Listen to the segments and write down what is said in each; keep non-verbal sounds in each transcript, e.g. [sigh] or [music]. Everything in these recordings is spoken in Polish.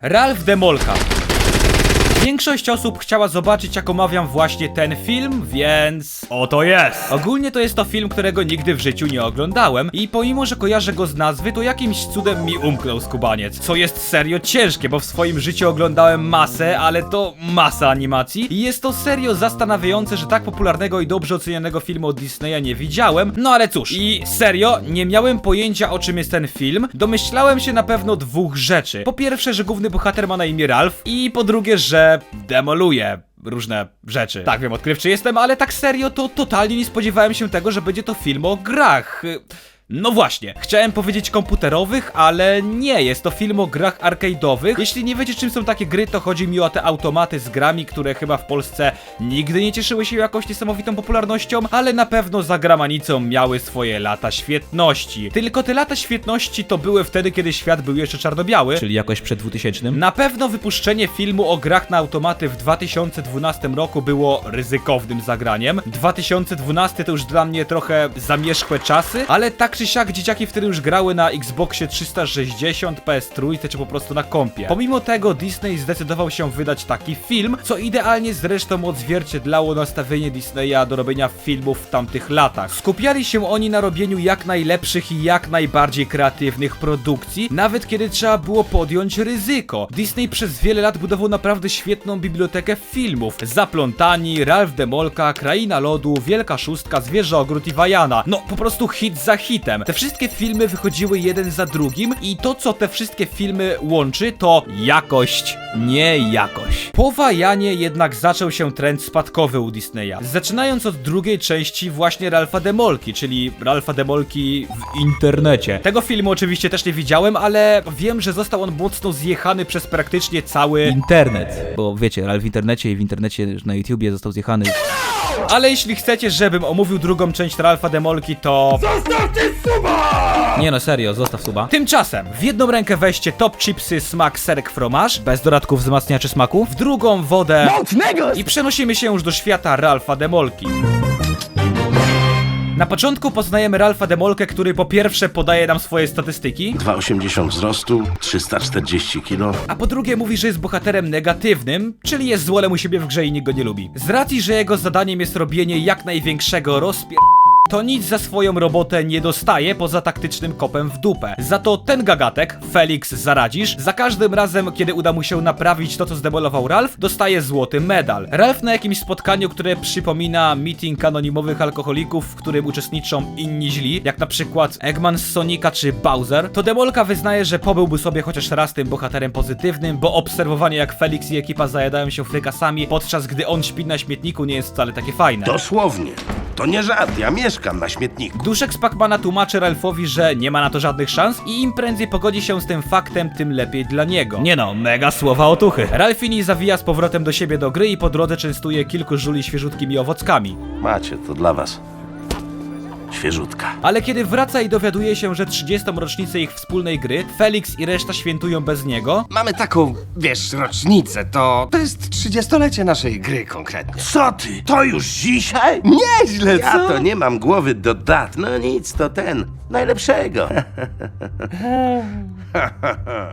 Ralph Demolka. Większość osób chciała zobaczyć, jak omawiam właśnie ten film, więc oto jest. Ogólnie to jest to film, którego nigdy w życiu nie oglądałem i pomimo, że kojarzę go z nazwy, to jakimś cudem mi umknął skubaniec. Co jest serio ciężkie, bo w swoim życiu oglądałem masę, ale to masa animacji i jest to serio zastanawiające, że tak popularnego i dobrze ocenianego filmu od Disneya nie widziałem. No ale cóż, i serio, nie miałem pojęcia o czym jest ten film. Domyślałem się na pewno dwóch rzeczy. Po pierwsze, że główny bohater ma na imię Ralph i po drugie, że demoluje różne rzeczy. Tak, wiem, odkrywczy jestem, ale tak serio to totalnie nie spodziewałem się tego, że będzie to film o grach. No właśnie, chciałem powiedzieć komputerowych, ale nie, jest to film o grach arcade'owych. Jeśli nie wiecie czym są takie gry, to chodzi mi o te automaty z grami, które chyba w Polsce nigdy nie cieszyły się jakąś niesamowitą popularnością, ale na pewno za gramanicą miały swoje lata świetności. Tylko te lata świetności to były wtedy, kiedy świat był jeszcze czarno-biały, czyli jakoś przed 2000. Na pewno wypuszczenie filmu o grach na automaty w 2012 roku było ryzykownym zagraniem. 2012 to już dla mnie trochę zamierzchłe czasy, ale tak czy siak dzieciaki wtedy już grały na Xboxie 360, PS3 czy po prostu na kompie. Pomimo tego Disney zdecydował się wydać taki film, co idealnie zresztą odzwierciedlało nastawienie Disneya do robienia filmów w tamtych latach. Skupiali się oni na robieniu jak najlepszych i jak najbardziej kreatywnych produkcji, nawet kiedy trzeba było podjąć ryzyko. Disney przez wiele lat budował naprawdę świetną bibliotekę filmów. Zaplątani, Ralph Demolka, Kraina Lodu, Wielka Szóstka, Zwierzę Ogród i Wajana. No po prostu hit za Te wszystkie filmy wychodziły jeden za drugim i to co te wszystkie filmy łączy to jakość, nie jakość. Po Wajanie jednak zaczął się trend spadkowy u Disneya. Zaczynając od drugiej części właśnie Ralpha Demolki, czyli Ralpha Demolki w internecie. Tego filmu oczywiście też nie widziałem, ale wiem, że został on mocno zjechany przez praktycznie cały internet. Bo wiecie, Ralph w internecie i w internecie na YouTubie został zjechany. Ale jeśli chcecie, żebym omówił drugą część Ralpha Demolki, to... Zostawcie suba! Nie no, serio, zostaw suba. Tymczasem, w jedną rękę weźcie top chipsy, smak, serek, fromaż, bez dodatków wzmacniaczy smaku, w drugą wodę i przenosimy się już do świata Ralpha Demolki. Na początku poznajemy Ralpha Demolkę, który po pierwsze podaje nam swoje statystyki, 2,80 wzrostu, 340 kg. a po drugie mówi, że jest bohaterem negatywnym, czyli jest złolem u siebie w grze i nikt go nie lubi. Z racji, że jego zadaniem jest robienie jak największego rozpier... To nic za swoją robotę nie dostaje poza taktycznym kopem w dupę. Za to ten gagatek, Felix Zaradzisz, za każdym razem, kiedy uda mu się naprawić to, co zdemolował Ralph, dostaje złoty medal. Ralph na jakimś spotkaniu, które przypomina meeting anonimowych alkoholików, w którym uczestniczą inni źli, jak na przykład Eggman z Sonika czy Bowser, to Demolka wyznaje, że pobyłby sobie chociaż raz tym bohaterem pozytywnym, bo obserwowanie jak Felix i ekipa zajadają się frykasami, podczas gdy on śpi na śmietniku nie jest wcale takie fajne. Dosłownie. To nie żart, ja mieszkam na śmietniku. Duszek z Pacmana tłumaczy Ralphowi, że nie ma na to żadnych szans i im prędzej pogodzi się z tym faktem, tym lepiej dla niego. Nie no, mega słowa otuchy. Ralfini zawija z powrotem do siebie do gry i po drodze częstuje kilku żuli świeżutkimi owockami. Macie, to dla was. Świeżutka. Ale kiedy wraca i dowiaduje się, że 30. rocznicę ich wspólnej gry, Felix i reszta świętują bez niego, Mamy taką, wiesz, rocznicę, to... To jest trzydziestolecie naszej gry konkretnie. Co ty? To już dzisiaj? Nieźle, Ja to nie mam głowy do dat. No nic, to ten. Najlepszego. [laughs]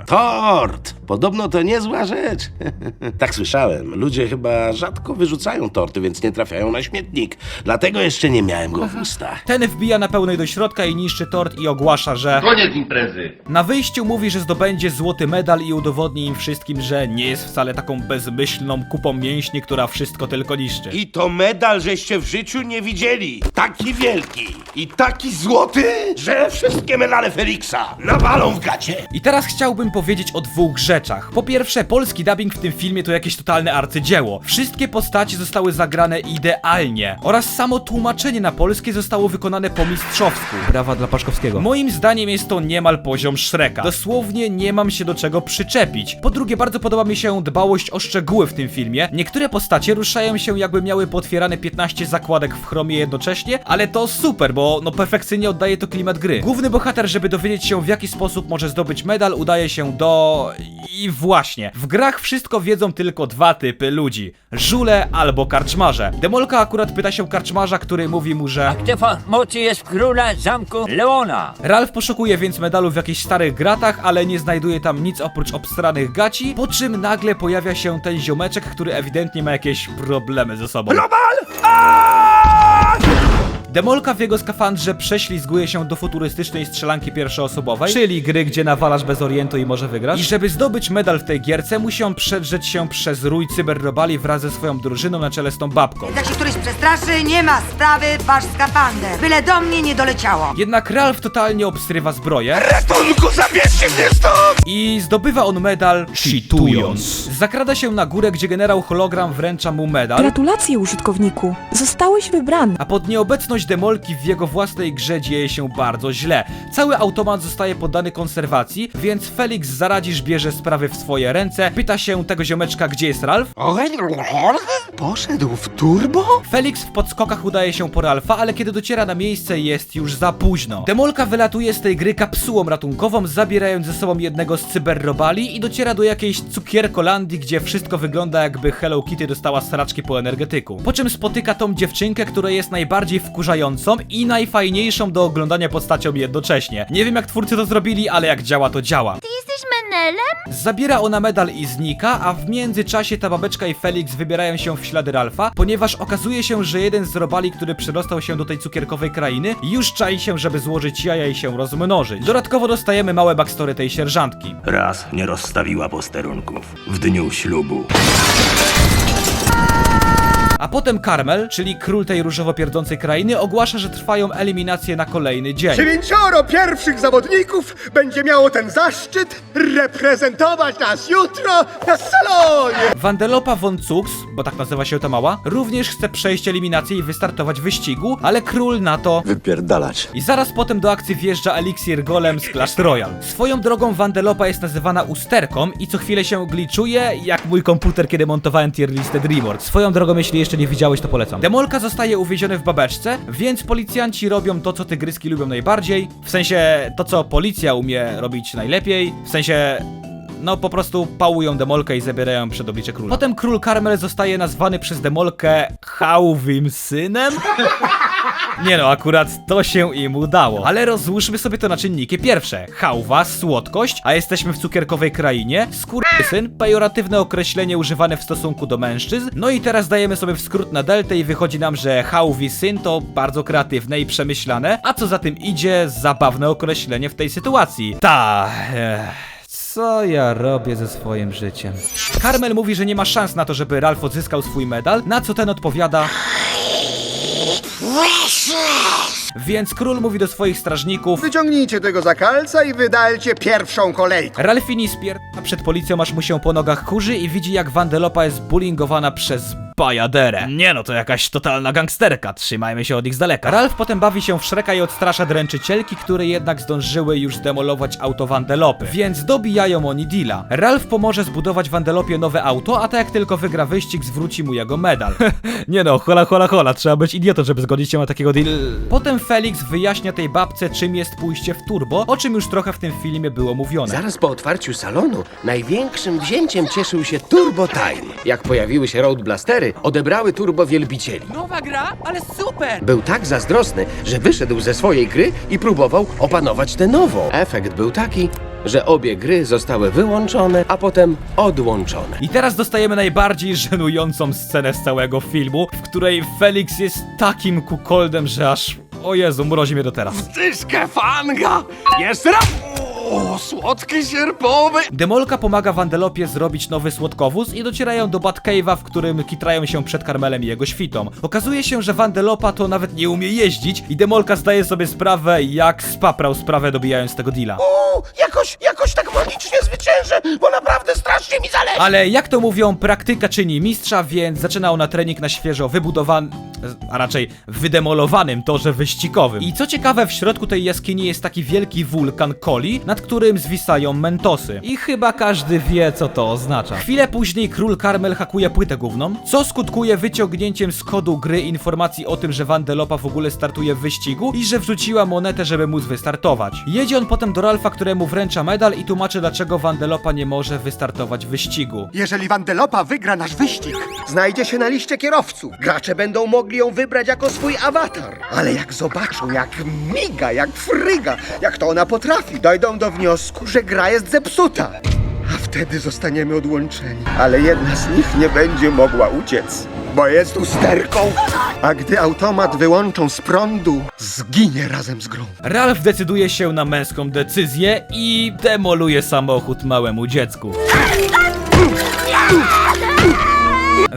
Tort! Podobno to niezła rzecz. [laughs] tak słyszałem. Ludzie chyba rzadko wyrzucają torty, więc nie trafiają na śmietnik. Dlatego jeszcze nie miałem go w ustach. ten wbija na pełnej do środka i niszczy tort i ogłasza, że Koniec imprezy. na wyjściu mówi, że zdobędzie złoty medal i udowodni im wszystkim, że nie jest wcale taką bezmyślną kupą mięśni, która wszystko tylko niszczy. I to medal, żeście w życiu nie widzieli. Taki wielki i taki złoty, że wszystkie medale Feliksa nawalą w gacie. I teraz chciałbym powiedzieć o dwóch rzeczach. Po pierwsze, polski dubbing w tym filmie to jakieś totalne arcydzieło. Wszystkie postacie zostały zagrane idealnie. Oraz samo tłumaczenie na polskie zostało wykonane po mistrzowsku. Brawa dla Paszkowskiego. Moim zdaniem jest to niemal poziom Shreka. Dosłownie nie mam się do czego przyczepić. Po drugie, bardzo podoba mi się dbałość o szczegóły w tym filmie. Niektóre postacie ruszają się jakby miały potwierane 15 zakładek w chromie jednocześnie, ale to super, bo no perfekcyjnie oddaje to klimat gry. Główny bohater, żeby dowiedzieć się w jaki sposób może zdobyć medal, udaje się do... I właśnie, w grach wszystko wiedzą tylko dwa typy ludzi. Żule albo karczmarze. Demolka akurat pyta się karczmarza, który mówi mu, że... Aktywa mocy jest króla zamku Leona. Ralf poszukuje więc medalu w jakichś starych gratach, ale nie znajduje tam nic oprócz obstranych gaci, po czym nagle pojawia się ten ziomeczek, który ewidentnie ma jakieś problemy ze sobą. Demolka w jego skafandrze prześlizguje się do futurystycznej strzelanki pierwszoosobowej, czyli gry, gdzie nawalasz bez orientu i może wygrasz. I żeby zdobyć medal w tej gierce, musi on przedrzeć się przez rój cyberrobali wraz ze swoją drużyną na czele z tą babką. Jak się któryś przestraszy, nie ma sprawy, wasz skafander. Byle do mnie nie doleciało. Jednak Ralf totalnie obstrywa zbroję Ratunku, zabierzcie mnie stąd! i zdobywa on medal cheatując. Zakrada się na górę, gdzie generał hologram wręcza mu medal, Gratulacje, użytkowniku. Zostałeś wybrany. a pod nieobecność demolki w jego własnej grze dzieje się bardzo źle. Cały automat zostaje poddany konserwacji, więc Felix zaradzisz bierze sprawy w swoje ręce, pyta się tego ziomeczka, gdzie jest Ralf. Poszedł w turbo? Felix w podskokach udaje się po Ralfa, ale kiedy dociera na miejsce jest już za późno. Demolka wylatuje z tej gry kapsułą ratunkową, zabierając ze sobą jednego z cyberrobali i dociera do jakiejś cukierkolandii, gdzie wszystko wygląda jakby Hello Kitty dostała sraczki po energetyku. Po czym spotyka tą dziewczynkę, która jest najbardziej i najfajniejszą do oglądania postacią jednocześnie. Nie wiem jak twórcy to zrobili, ale jak działa to działa. Jesteś menelem? Zabiera ona medal i znika, a w międzyczasie ta babeczka i Felix wybierają się w ślady Ralfa, ponieważ okazuje się, że jeden z robali, który przedostał się do tej cukierkowej krainy, już czai się, żeby złożyć jaja i się rozmnożyć. Dodatkowo dostajemy małe backstory tej sierżantki. Raz nie rozstawiła posterunków w dniu ślubu. A potem Carmel, czyli król tej różowo pierdzącej krainy, ogłasza, że trwają eliminacje na kolejny dzień. Dziewięcioro pierwszych zawodników będzie miało ten zaszczyt reprezentować nas jutro na salonie! Vandelopa von Cux, bo tak nazywa się ta mała, również chce przejść eliminację i wystartować w wyścigu, ale król na to Wypierdalać. I zaraz potem do akcji wjeżdża Elixir Golem z Clash Royale. Swoją drogą Vandelopa jest nazywana usterką i co chwilę się glitchuje, jak mój komputer, kiedy montowałem tier listę DreamWorks. Swoją drogą, jeśli jeszcze nie widziałeś, to polecam. Demolka zostaje uwieziony w babeczce, więc policjanci robią to, co tygryski lubią najbardziej. W sensie, to, co policja umie robić najlepiej. W sensie, no po prostu pałują Demolkę i zabierają przed oblicze króla. Potem król Carmel zostaje nazwany przez Demolkę Hałwim synem? Nie no, akurat to się im udało. Ale rozłóżmy sobie to na czynniki pierwsze. Hałwa, słodkość, a jesteśmy w cukierkowej krainie. Skurwysyn, pejoratywne określenie używane w stosunku do mężczyzn. No i teraz dajemy sobie w skrót na deltę i wychodzi nam, że hałwi syn to bardzo kreatywne i przemyślane, a co za tym idzie, zabawne określenie w tej sytuacji. Ta... Ech. Co ja robię ze swoim życiem? Carmel mówi, że nie ma szans na to, żeby Ralph odzyskał swój medal, na co ten odpowiada... Więc król mówi do swoich strażników Wyciągnijcie tego zakalca i wydalcie pierwszą kolejkę. Ralfini spier... przed policją, aż mu się po nogach kurzy i widzi jak Vandelopa jest bullyingowana przez bajaderę. Nie no, to jakaś totalna gangsterka, trzymajmy się od nich z daleka. Ralf potem bawi się w Shreka i odstrasza dręczycielki, które jednak zdążyły już zdemolować auto Vandelopy, więc dobijają oni deala. Ralf pomoże zbudować Vandelopie nowe auto, a tak jak tylko wygra wyścig, zwróci mu jego medal. [laughs] Nie no, hola hola hola, trzeba być idiotą, żeby zgodzić się na takiego deal. Potem Felix wyjaśnia tej babce, czym jest pójście w turbo, o czym już trochę w tym filmie było mówione. Zaraz po otwarciu salonu największym wzięciem cieszył się Turbo Time. Jak pojawiły się Road Blastery, odebrały Turbo wielbicieli. Nowa gra, ale super! Był tak zazdrosny, że wyszedł ze swojej gry i próbował opanować tę nową. Efekt był taki, że obie gry zostały wyłączone, a potem odłączone. I teraz dostajemy najbardziej żenującą scenę z całego filmu, w której Felix jest takim kukoldem, że aż... O Jezu, mrozi mnie do teraz. Tyszkę fanga! Jeszcze raz! O, słodki sierpowy! Demolka pomaga Vandelopie zrobić nowy słodkowóz i docierają do Batcave'a, w którym kitrają się przed Karmelem i jego świtą. Okazuje się, że Vandelopa to nawet nie umie jeździć i Demolka zdaje sobie sprawę, jak spaprał sprawę dobijając tego deala. U, jakoś, jakoś tak magicznie zwyciężę, bo naprawdę strasznie mi zależy! Ale jak to mówią, praktyka czyni mistrza, więc zaczynał na trening na świeżo wybudowanym, a raczej wydemolowanym torze wyścigowym. I co ciekawe, w środku tej jaskini jest taki wielki wulkan Koli, nad którym zwisają mentosy. I chyba każdy wie, co to oznacza. Chwilę później król Karmel hakuje płytę główną, co skutkuje wyciągnięciem z kodu gry informacji o tym, że Vandelopa w ogóle startuje w wyścigu i że wrzuciła monetę, żeby móc wystartować. Jedzie on potem do Ralfa, któremu wręcza medal i tłumaczy, dlaczego Vandelopa nie może wystartować w wyścigu. Jeżeli Wandelopa wygra nasz wyścig, znajdzie się na liście kierowców. Gracze będą mogli ją wybrać jako swój awatar. Ale jak zobaczą, jak miga, jak fryga, jak to ona potrafi, dojdą do wniosku, że gra jest zepsuta. A wtedy zostaniemy odłączeni. Ale jedna z nich nie będzie mogła uciec, bo jest usterką. A gdy automat wyłączą z prądu, zginie razem z grą. Ralf decyduje się na męską decyzję i demoluje samochód małemu dziecku.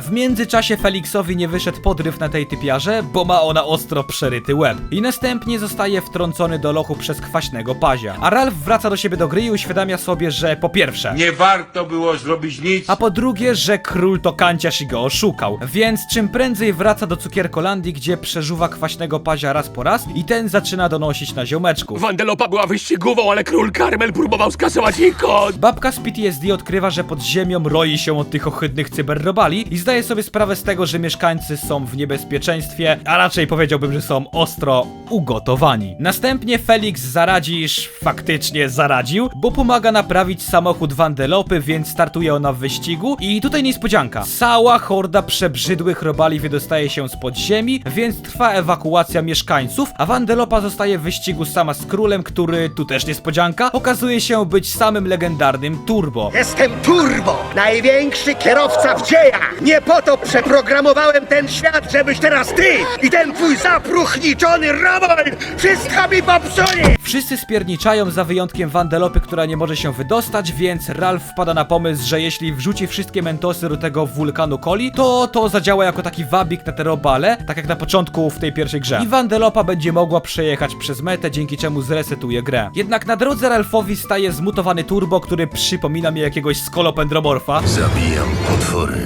W międzyczasie Felixowi nie wyszedł podryw na tej typiarze, bo ma ona ostro przeryty łeb. I następnie zostaje wtrącony do lochu przez kwaśnego pazia. A Ralf wraca do siebie do gry i uświadamia sobie, że po pierwsze... Nie warto było zrobić nic. A po drugie, że król to kanciarz i go oszukał. Więc czym prędzej wraca do cukierkolandii, gdzie przeżuwa kwaśnego pazia raz po raz i ten zaczyna donosić na ziomeczków. Wandelopa była wyścigową, ale król Karmel próbował skasować jej kod. Babka z PTSD odkrywa, że pod ziemią roi się od tych ohydnych cyberrobali i zdaje sobie sprawę z tego, że mieszkańcy są w niebezpieczeństwie, a raczej powiedziałbym, że są ostro ugotowani. Następnie Felix zaradzi, iż faktycznie zaradził, bo pomaga naprawić samochód Wandelopy, więc startuje ona w wyścigu i tutaj niespodzianka. Cała horda przebrzydłych robali wydostaje się z podziemi, więc trwa ewakuacja mieszkańców, a Wandelopa zostaje w wyścigu sama z królem, który, tu też niespodzianka, okazuje się być samym legendarnym Turbo. Jestem Turbo, największy kierowca w dziejach. Nie po to przeprogramowałem ten świat, żebyś teraz ty i ten twój zapruchniczony robol wszystko mi popsuli. Wszyscy spierniczają za wyjątkiem Wandelopy, która nie może się wydostać, więc Ralph wpada na pomysł, że jeśli wrzuci wszystkie mentosy do tego wulkanu Coli, to to zadziała jako taki wabik na te robale, tak jak na początku w tej pierwszej grze. I Wandelopa będzie mogła przejechać przez metę, dzięki czemu zresetuje grę. Jednak na drodze Ralphowi staje zmutowany turbo, który przypomina mi jakiegoś skolopendromorfa. Zabijam potwory.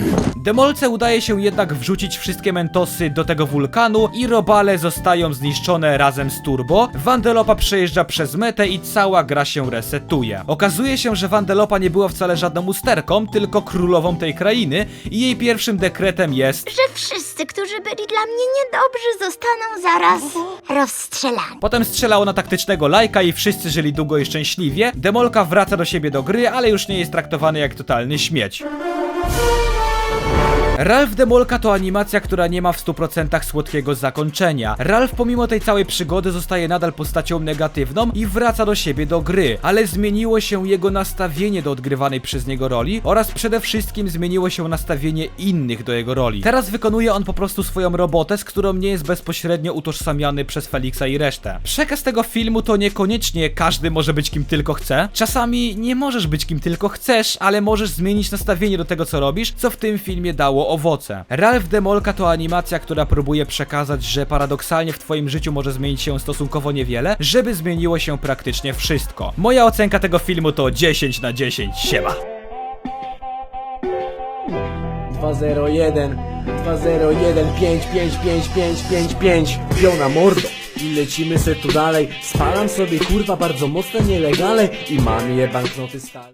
Demolce udaje się jednak wrzucić wszystkie mentosy do tego wulkanu i robale zostają zniszczone razem z turbo. Wandelopa przejeżdża przez metę i cała gra się resetuje. Okazuje się, że Wandelopa nie była wcale żadną usterką, tylko królową tej krainy i jej pierwszym dekretem jest Że wszyscy, którzy byli dla mnie niedobrzy, zostaną zaraz rozstrzelani. Potem strzela ona taktycznego lajka i wszyscy żyli długo i szczęśliwie. Demolka wraca do siebie do gry, ale już nie jest traktowany jak totalny śmieć. Ralph Demolka to animacja, która nie ma w 100% słodkiego zakończenia. Ralph pomimo tej całej przygody zostaje nadal postacią negatywną i wraca do siebie do gry, ale zmieniło się jego nastawienie do odgrywanej przez niego roli oraz przede wszystkim zmieniło się nastawienie innych do jego roli. Teraz wykonuje on po prostu swoją robotę, z którą nie jest bezpośrednio utożsamiany przez Felixa i resztę. Przekaz tego filmu to niekoniecznie każdy może być kim tylko chce. Czasami nie możesz być kim tylko chcesz, ale możesz zmienić nastawienie do tego co robisz, co w tym filmie dało owoce. Ralph Demolka to animacja, która próbuje przekazać, że paradoksalnie w twoim życiu może zmienić się stosunkowo niewiele, żeby zmieniło się praktycznie wszystko. Moja ocenka tego filmu to 10 na 10. Siema. 201, 201, 5, 5, 5, 5, 5, 5. Wziął na mordo. I lecimy se tu dalej. Spalam sobie kurwa bardzo mocne nielegale i mam je banknoty stale.